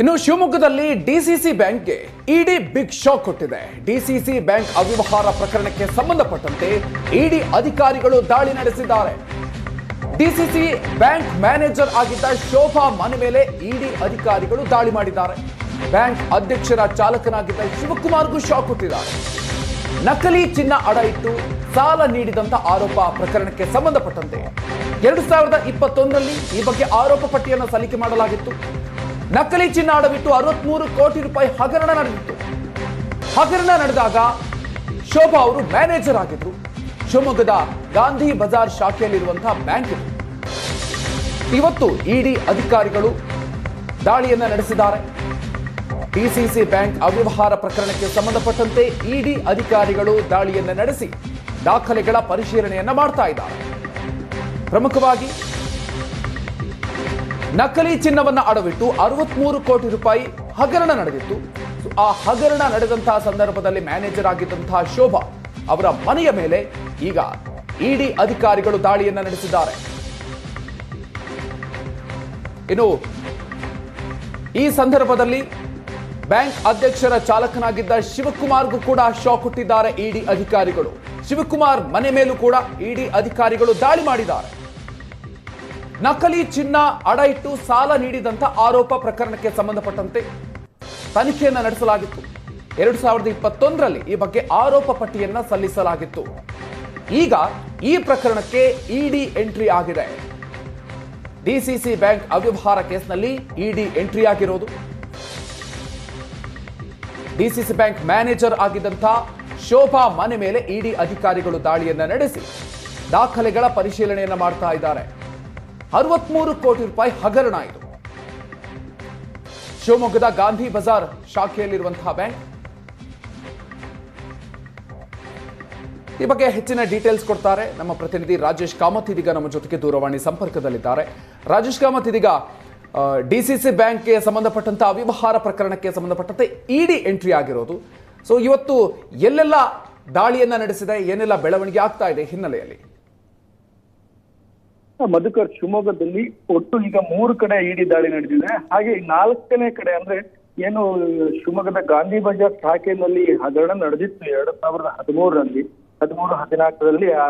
ಇನ್ನು ಶಿವಮೊಗ್ಗದಲ್ಲಿ ಡಿಸಿಸಿ ಬ್ಯಾಂಕ್ಗೆ ಇಡಿ ಬಿಗ್ ಶಾಕ್ ಕೊಟ್ಟಿದೆ. ಡಿಸಿಸಿ ಬ್ಯಾಂಕ್ ಅವ್ಯವಹಾರ ಪ್ರಕರಣಕ್ಕೆ ಸಂಬಂಧಪಟ್ಟಂತೆ ಇಡಿ ಅಧಿಕಾರಿಗಳು ದಾಳಿ ನಡೆಸಿದ್ದಾರೆ. ಡಿಸಿಸಿ ಬ್ಯಾಂಕ್ ಮ್ಯಾನೇಜರ್ ಆಗಿದ್ದ ಶೋಭಾ ಮನೆ ಮೇಲೆ ಇಡಿ ಅಧಿಕಾರಿಗಳು ದಾಳಿ ಮಾಡಿದ್ದಾರೆ. ಬ್ಯಾಂಕ್ ಅಧ್ಯಕ್ಷರ ಚಾಲಕನಾಗಿದ್ದ ಶಿವಕುಮಾರ್ಗೂ ಶಾಕ್ ಕೊಟ್ಟಿದ್ದಾರೆ. ನಕಲಿ ಚಿನ್ನ ಅಡ ಇಟ್ಟು ಸಾಲ ನೀಡಿದಂತ ಆರೋಪ ಪ್ರಕರಣಕ್ಕೆ ಸಂಬಂಧಪಟ್ಟಂತೆ. ಎರಡು ಸಾವಿರದ ಇಪ್ಪತ್ತೊಂದರಲ್ಲಿ ಈ ಬಗ್ಗೆ ಆರೋಪ ಪಟ್ಟಿಯನ್ನು ಸಲ್ಲಿಕೆ ಮಾಡಲಾಗಿತ್ತು. ನಕಲಿ ಚಿನ್ನ ಅಡವಿಟ್ಟು ಅರವತ್ಮೂರು ಕೋಟಿ ರೂಪಾಯಿ ಹಗರಣ ನಡೆದಿತ್ತು. ಹಗರಣ ನಡೆದಾಗ ಶೋಭಾ ಅವರು ಮ್ಯಾನೇಜರ್ ಆಗಿದ್ರು. ಶಿವಮೊಗ್ಗದ ಗಾಂಧಿ ಬಜಾರ್ ಶಾಖೆಯಲ್ಲಿರುವಂತಹ ಬ್ಯಾಂಕ್ ಇವತ್ತು ಇಡಿ ಅಧಿಕಾರಿಗಳು ದಾಳಿಯನ್ನ ನಡೆಸಿದ್ದಾರೆ. ಡಿಸಿಸಿ ಬ್ಯಾಂಕ್ ಅವ್ಯವಹಾರ ಪ್ರಕರಣಕ್ಕೆ ಸಂಬಂಧಪಟ್ಟಂತೆ ಇಡಿ ಅಧಿಕಾರಿಗಳು ದಾಳಿಯನ್ನ ನಡೆಸಿ ದಾಖಲೆಗಳ ಪರಿಶೀಲನೆಯನ್ನ ಮಾಡ್ತಾ ಇದ್ದಾರೆ. ಪ್ರಮುಖವಾಗಿ ನಕಲಿ ಚಿನ್ನವನ್ನ ಅಡವಿಟ್ಟು ಅರವತ್ಮೂರು ಕೋಟಿ ರೂಪಾಯಿ ಹಗರಣ ನಡೆದಿತ್ತು. ಆ ಹಗರಣ ನಡೆದಂತಹ ಸಂದರ್ಭದಲ್ಲಿ ಮ್ಯಾನೇಜರ್ ಆಗಿದ್ದಂತಹ ಶೋಭಾ ಅವರ ಮನೆಯ ಮೇಲೆ ಈಗ ಇಡಿ ಅಧಿಕಾರಿಗಳು ದಾಳಿಯನ್ನ ನಡೆಸಿದ್ದಾರೆ. ಇನ್ನು, ಈ ಸಂದರ್ಭದಲ್ಲಿ ಬ್ಯಾಂಕ್ ಅಧ್ಯಕ್ಷರ ಚಾಲಕನಾಗಿದ್ದ ಶಿವಕುಮಾರ್ಗೂ ಕೂಡ ಶಾಕ್ ಕೊಟ್ಟಿದ್ದಾರೆ ಇಡಿ ಅಧಿಕಾರಿಗಳು. ಶಿವಕುಮಾರ್ ಮನೆ ಮೇಲೂ ಕೂಡ ಇಡಿ ಅಧಿಕಾರಿಗಳು ದಾಳಿ ಮಾಡಿದ್ದಾರೆ. ನಕಲಿ ಚಿನ್ನ ಅಡ ಇಟ್ಟು ಸಾಲ ನೀಡಿದಂತ ಆರೋಪ ಪ್ರಕರಣಕ್ಕೆ ಸಂಬಂಧಪಟ್ಟಂತೆ ತನಿಖೆಯನ್ನ ನಡೆಸಲಾಗಿತ್ತು. ಎರಡು ಸಾವಿರದ ಇಪ್ಪತ್ತೊಂದರಲ್ಲಿ ಈ ಬಗ್ಗೆ ಆರೋಪ ಪಟ್ಟಿಯನ್ನ ಸಲ್ಲಿಸಲಾಗಿತ್ತು. ಈಗ ಈ ಪ್ರಕರಣಕ್ಕೆ ಇಡಿ ಎಂಟ್ರಿ ಆಗಿದೆ. ಡಿಸಿಸಿ ಬ್ಯಾಂಕ್ ಅವ್ಯವಹಾರ ಕೇಸ್ನಲ್ಲಿ ಇಡಿ ಎಂಟ್ರಿ ಆಗಿರೋದು. ಡಿಸಿಸಿ ಬ್ಯಾಂಕ್ ಮ್ಯಾನೇಜರ್ ಆಗಿದ್ದಂಥ ಶೋಭಾ ಮನೆ ಮೇಲೆ ಇಡಿ ಅಧಿಕಾರಿಗಳು ದಾಳಿಯನ್ನ ನಡೆಸಿ, ದಾಖಲೆಗಳ ಪರಿಶೀಲನೆಯನ್ನ ಮಾಡ್ತಾ ಇದ್ದಾರೆ. ಅರವತ್ಮೂರು ಕೋಟಿ ರೂಪಾಯಿ ಹಗರಣ ಇದು ಶಿವಮೊಗ್ಗದ ಗಾಂಧಿ ಬಜಾರ್ ಶಾಖೆಯಲ್ಲಿರುವಂತಹ ಬ್ಯಾಂಕ್. ಈ ಬಗ್ಗೆ ಹೆಚ್ಚಿನ ಡೀಟೇಲ್ಸ್ ಕೊಡ್ತಾರೆ ನಮ್ಮ ಪ್ರತಿನಿಧಿ ರಾಜೇಶ್ ಕಾಮತ್, ಇದೀಗ ನಮ್ಮ ಜೊತೆಗೆ ದೂರವಾಣಿ ಸಂಪರ್ಕದಲ್ಲಿದ್ದಾರೆ. ರಾಜೇಶ್ ಕಾಮತ್, ಇದೀಗ ಡಿಸಿಸಿ ಬ್ಯಾಂಕ್ಗೆ ಸಂಬಂಧಪಟ್ಟಂತ ಅವ್ಯವಹಾರ ಪ್ರಕರಣಕ್ಕೆ ಸಂಬಂಧಪಟ್ಟಂತೆ ಇಡಿ ಎಂಟ್ರಿ ಆಗಿರೋದು. ಸೊ ಇವತ್ತು ಎಲ್ಲೆಲ್ಲ ದಾಳಿಯನ್ನ ನಡೆಸಿದೆ, ಏನೆಲ್ಲ ಬೆಳವಣಿಗೆ ಆಗ್ತಾ ಇದೆ ಹಿನ್ನೆಲೆಯಲ್ಲಿ? ಮಧುಕರ್ ಶಿವಮೊಗ್ಗದಲ್ಲಿ ಒಟ್ಟು ಈಗ ಮೂರು ಕಡೆ ಇಡಿ ದಾಳಿ ನಡೆದಿದೆ. ಹಾಗೆ ನಾಲ್ಕನೇ ಕಡೆ ಅಂದ್ರೆ ಏನು ಶಿವಮೊಗ್ಗದ ಗಾಂಧಿ ಬಜಾರ್ ಶಾಖೆಯಲ್ಲಿ ಹಗರಣ ನಡೆದಿತ್ತು ಎರಡ್ ಸಾವಿರದ ಹದಿಮೂರರಲ್ಲಿ. ಹದಿಮೂರು ಹದಿನಾಲ್ಕರಲ್ಲಿ ಆ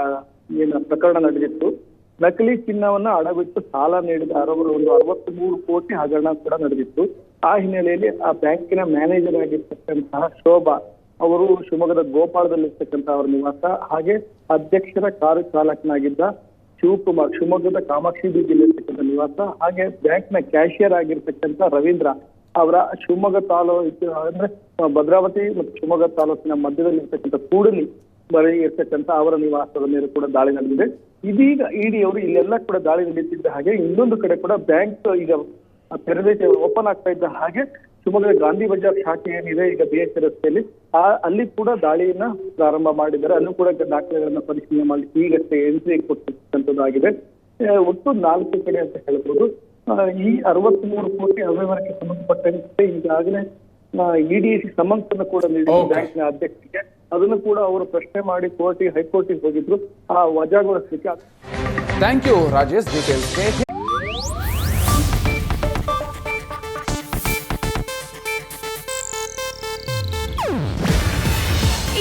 ಏನು ಪ್ರಕರಣ ನಡೆದಿತ್ತು. ನಕಲಿ ಚಿನ್ನವನ್ನ ಅಡವಿಟ್ಟು ಸಾಲ ನೀಡಿದ ಅರವರು ಒಂದು ಅರವತ್ತ್ ಮೂರು ಕೋಟಿ ಹಗರಣ ಕೂಡ ನಡೆದಿತ್ತು. ಆ ಹಿನ್ನೆಲೆಯಲ್ಲಿ ಆ ಬ್ಯಾಂಕಿನ ಮ್ಯಾನೇಜರ್ ಆಗಿರ್ತಕ್ಕಂತಹ ಶೋಭಾ ಅವರು ಶಿವಮೊಗ್ಗದ ಗೋಪಾಳದಲ್ಲಿರ್ತಕ್ಕಂತಹ ಅವರ ನಿವಾಸ, ಹಾಗೆ ಅಧ್ಯಕ್ಷರ ಕಾರು ಚಾಲಕನಾಗಿದ್ದ ಶಿವಕುಮಾರ್ ಶಿವಮೊಗ್ಗದ ಕಾಮಾಕ್ಷಿ ಬೀದಿಯಲ್ಲಿರ್ತಕ್ಕಂಥ ನಿವಾಸ, ಹಾಗೆ ಬ್ಯಾಂಕ್ನ ಕ್ಯಾಶಿಯರ್ ಆಗಿರ್ತಕ್ಕಂಥ ರವೀಂದ್ರ ಅವರ ಶಿವಮೊಗ್ಗ ತಾಲೂಕು ಅಂದ್ರೆ ಭದ್ರಾವತಿ ಮತ್ತು ಶಿವಮೊಗ್ಗ ತಾಲೂಕಿನ ಮಧ್ಯದಲ್ಲಿ ಇರ್ತಕ್ಕಂಥ ಕೂಡಲಿ ಬಳಿ ಇರ್ತಕ್ಕಂಥ ಅವರ ನಿವಾಸದ ಮೇಲೆ ಕೂಡ ದಾಳಿ ನಡೆದಿದೆ. ಇದೀಗ ಇಡಿ ಅವರು ಇಲ್ಲೆಲ್ಲ ಕೂಡ ದಾಳಿ ನಡೆಯುತ್ತಿದ್ದ ಹಾಗೆ ಇನ್ನೊಂದು ಕಡೆ ಕೂಡ ಬ್ಯಾಂಕ್ ಈಗ ತೆರೆದೈತೆ ಓಪನ್ ಆಗ್ತಾ ಇದ್ದ ಹಾಗೆ ಶಿವಮೊಗ್ಗದ ಗಾಂಧಿ ಬಜಾರ್ ಶಾಖೆ ಏನಿದೆ ಈಗ ಬಿ ರಸ್ತೆಯಲ್ಲಿ ಆ ಅಲ್ಲಿ ಕೂಡ ದಾಳಿಯನ್ನ ಪ್ರಾರಂಭ ಮಾಡಿದ್ದಾರೆ. ಅಲ್ಲೂ ಕೂಡ ದಾಖಲೆಗಳನ್ನ ಪರಿಶೀಲನೆ ಮಾಡಿ ಈಗಷ್ಟೇ ಎಂಟ್ರಿ ಕೊಟ್ಟಿರ್ತಕ್ಕಂಥದ್ದಾಗಿದೆ ಒಟ್ಟು ನಾಲ್ಕು ಕಡೆ ಅಂತ ಹೇಳ್ಬೋದು. ಈ ಅರವತ್ಮೂರು ಕೋಟಿ ಅವ್ಯವಹಾರಕ್ಕೆ ಸಂಬಂಧಪಟ್ಟಂತೆ ಈಗಾಗಲೇ ಇಡಿ ಸಮನ್ಸನ್ನು ಕೂಡ ನೀಡಿದ್ರು. ಬ್ಯಾಂಕ್ನ ಅಧ್ಯಕ್ಷರಿಗೆ. ಅದನ್ನು ಕೂಡ ಅವರು ಪ್ರಶ್ನೆ ಮಾಡಿ ಕೋರ್ಟಿಗೆ ಹೈಕೋರ್ಟಿಗೆ ಹೋಗಿದ್ರು. ಆ ವಜಾಗೊಳಿಸಲಿಕ್ಕೆ ಥ್ಯಾಂಕ್ ಯು ರಾಜೇಶ್